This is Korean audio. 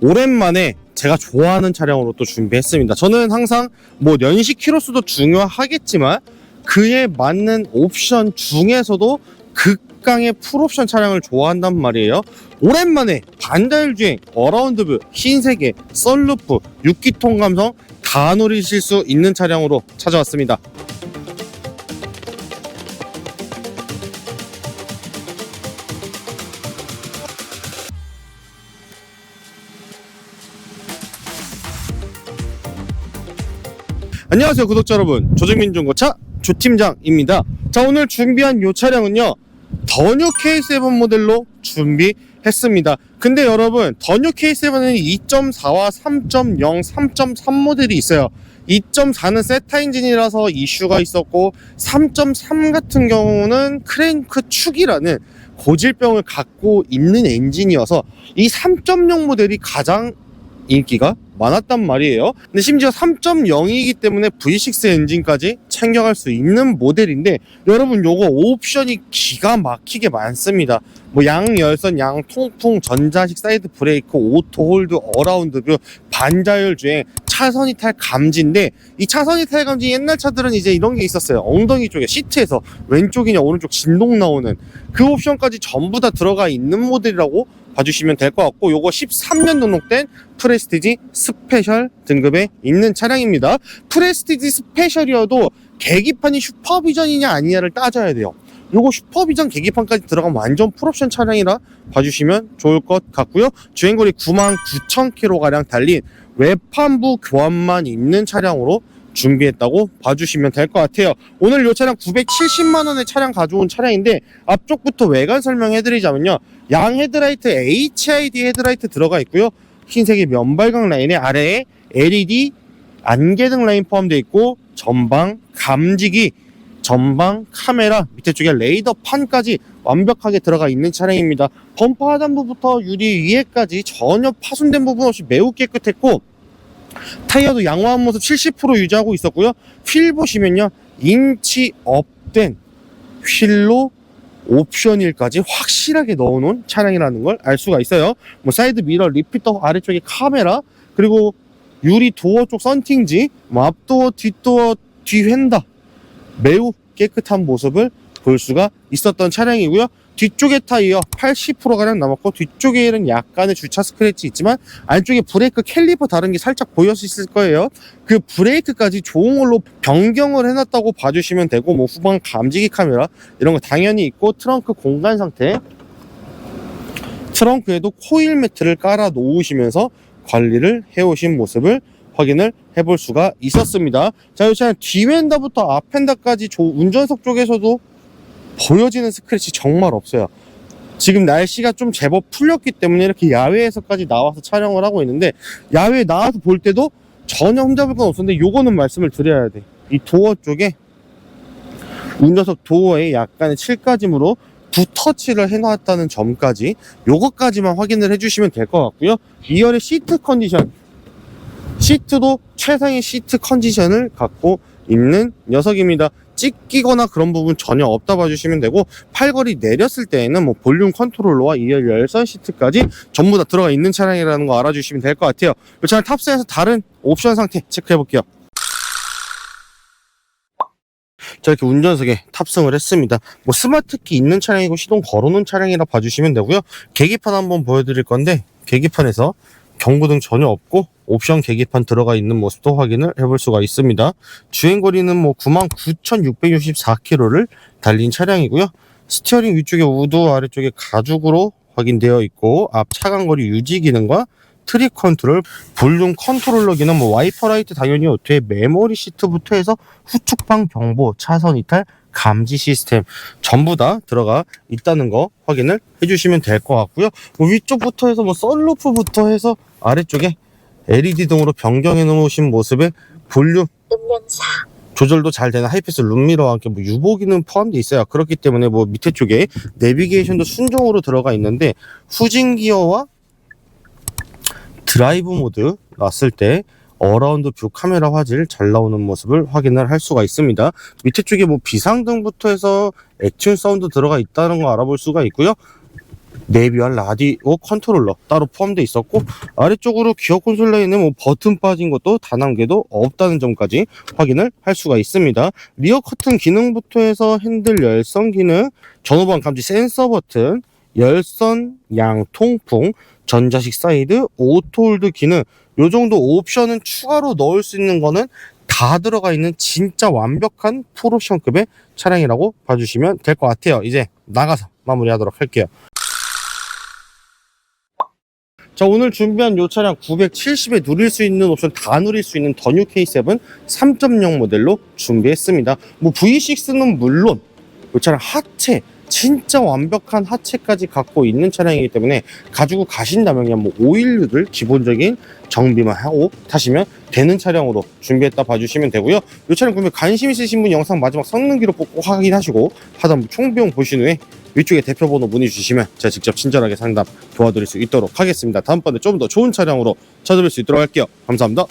오랜만에 제가 좋아하는 차량으로 또 준비했습니다. 저는 항상 뭐 연식 키로수도 중요하겠지만 그에 맞는 옵션 중에서도 극강의 풀옵션 차량을 좋아한단 말이에요. 오랜만에 반달 주행, 어라운드뷰, 흰색의 썰루프, 6기통 감성 다 누리실 수 있는 차량으로 찾아왔습니다. 안녕하세요 구독자 여러분. 조정민 중고차 조팀장입니다. 자 오늘 준비한 이 차량은요 더뉴 K7 모델로 준비했습니다. 근데 여러분 더뉴 K7은 2.4와 3.0, 3.3 모델이 있어요. 2.4는 세타 엔진이라서 이슈가 있었고 3.3 같은 경우는 크랭크 축이라는 고질병을 갖고 있는 엔진이어서 이 3.0 모델이 가장 인기가 많았단 말이에요. 근데 심지어 3.0이기 때문에 V6 엔진까지 챙겨갈 수 있는 모델인데 여러분 요거 옵션이 기가 막히게 많습니다. 뭐 양열선, 양통풍, 전자식 사이드 브레이크, 오토 홀드, 어라운드 뷰, 반자율 주행, 차선 이탈 감지인데 이 차선 이탈 감지 옛날 차들은 이제 이런 게 있었어요. 엉덩이 쪽에 시트에서 왼쪽이냐 오른쪽 진동 나오는 그 옵션까지 전부 다 들어가 있는 모델이라고 봐주시면 될 것 같고 요거 13년 등록된 프레스티지 스페셜 등급에 있는 차량입니다. 프레스티지 스페셜이어도 계기판이 슈퍼비전이냐 아니냐를 따져야 돼요. 요거 슈퍼비전 계기판까지 들어간 완전 풀옵션 차량이라 봐주시면 좋을 것 같고요. 주행거리 99,000km 가량 달린 외판부 교환만 있는 차량으로 준비했다고 봐주시면 될 것 같아요. 오늘 이 차량 970만 원의 차량 가져온 차량인데 앞쪽부터 외관 설명해드리자면요. 양 헤드라이트 HID 헤드라이트 들어가 있고요. 흰색의 면발광 라인에 아래에 LED 안개등 라인 포함되어 있고 전방 감지기 전방 카메라 밑에 쪽에 레이더 판까지 완벽하게 들어가 있는 차량입니다. 범퍼 하단부부터 유리 위에까지 전혀 파손된 부분 없이 매우 깨끗했고 타이어도 양호한 모습 70% 유지하고 있었고요. 휠 보시면요. 인치 업된 휠로 옵션일까지 확실하게 넣어놓은 차량이라는 걸 알 수가 있어요. 뭐 사이드 미러, 리피터 아래쪽에 카메라, 그리고 유리 도어 쪽 썬팅지, 뭐 앞도어, 뒷도어, 뒤휀다 매우 깨끗한 모습을 볼 수가 있었던 차량이고요. 뒤쪽에 타이어 80%가량 남았고 뒤쪽에는 약간의 주차 스크래치 있지만 안쪽에 브레이크 캘리퍼 다른 게 살짝 보였을 거예요. 그 브레이크까지 좋은 걸로 변경을 해놨다고 봐주시면 되고 뭐 후방 감지기 카메라 이런 거 당연히 있고 트렁크 공간 상태 트렁크에도 코일 매트를 깔아 놓으시면서 관리를 해오신 모습을 확인을 해볼 수가 있었습니다. 자, 이 차량 뒤엔다부터 앞엔다까지 조- 운전석 쪽에서도 보여지는 스크래치 정말 없어요. 지금 날씨가 좀 제법 풀렸기 때문에 이렇게 야외에서까지 나와서 촬영을 하고 있는데 야외에 나와서 볼 때도 전혀 흠잡을 건 없었는데 요거는 말씀을 드려야 돼. 이 도어 쪽에 운전석 도어에 약간의 칠까짐으로 붓터치를 해놨다는 점까지 요것까지만 확인을 해주시면 될 것 같고요. 2열의 시트 컨디션 시트도 최상의 시트 컨디션을 갖고 있는 녀석입니다. 찢기거나 그런 부분 전혀 없다 봐주시면 되고 팔걸이 내렸을 때에는 뭐 볼륨 컨트롤러와 2열 열선 시트까지 전부 다 들어가 있는 차량이라는 거 알아주시면 될 것 같아요. 이 차량 탑승해서 다른 옵션 상태 체크해 볼게요. 이렇게 운전석에 탑승을 했습니다. 뭐 스마트키 있는 차량이고 시동 걸어놓은 차량이라 봐주시면 되고요. 계기판 한번 보여드릴 건데 계기판에서 경고등 전혀 없고 옵션 계기판 들어가 있는 모습도 확인을 해볼 수가 있습니다. 주행거리는 뭐 99,664km를 달린 차량이고요. 스티어링 위쪽에 우드 아래쪽에 가죽으로 확인되어 있고 앞 차간거리 유지 기능과 트립 컨트롤, 볼륨 컨트롤러 기능, 뭐 와이퍼 라이트 당연히 뒤에 메모리 시트부터 해서 후측방 경보, 차선 이탈, 감지 시스템 전부 다 들어가 있다는 거 확인을 해주시면 될 것 같고요. 뭐 위쪽부터 해서 뭐 썬루프부터 해서 아래쪽에 LED 등으로 변경해 놓으신 모습의 볼륨 음명사 조절도 잘 되는 하이패스 룸미러와 함께 뭐 유보기는 포함되어 있어요. 그렇기 때문에 뭐 밑에 쪽에 내비게이션도 순정으로 들어가 있는데 후진 기어와 드라이브 모드 놨을 때 어라운드 뷰 카메라 화질 잘 나오는 모습을 확인을 할 수가 있습니다. 밑에 쪽에 뭐 비상등부터 해서 액션 사운드 들어가 있다는 거 알아볼 수가 있고요. 내비와 라디오 컨트롤러 따로 포함되어 있었고 아래쪽으로 기어 콘솔 라인에 뭐 버튼 빠진 것도 단한 개도 없다는 점까지 확인을 할 수가 있습니다. 리어 커튼 기능부터 해서 핸들 열선 기능, 전후방 감지 센서 버튼, 열선 양 통풍, 전자식 사이드, 오토홀드 기능 요 정도 옵션은 추가로 넣을 수 있는 거는 다 들어가 있는 진짜 완벽한 프로션급의 차량이라고 봐주시면 될 것 같아요. 이제 나가서 마무리하도록 할게요. 자 오늘 준비한 이 차량 970에 누릴 수 있는 옵션 다 누릴 수 있는 더뉴 K7 3.0 모델로 준비했습니다. 뭐 V6는 물론 이 차량 하체 진짜 완벽한 하체까지 갖고 있는 차량이기 때문에 가지고 가신다면 그냥 뭐 오일류를 기본적인 정비만 하고 타시면 되는 차량으로 준비했다 봐주시면 되고요. 이 차량 구매 관심 있으신 분 영상 마지막 성능 기록 꼭 확인하시고 하단부 총비용 보신 후에 위쪽에 대표번호 문의 주시면 제가 직접 친절하게 상담 도와드릴 수 있도록 하겠습니다. 다음번에 좀 더 좋은 차량으로 찾아뵐 수 있도록 할게요. 감사합니다.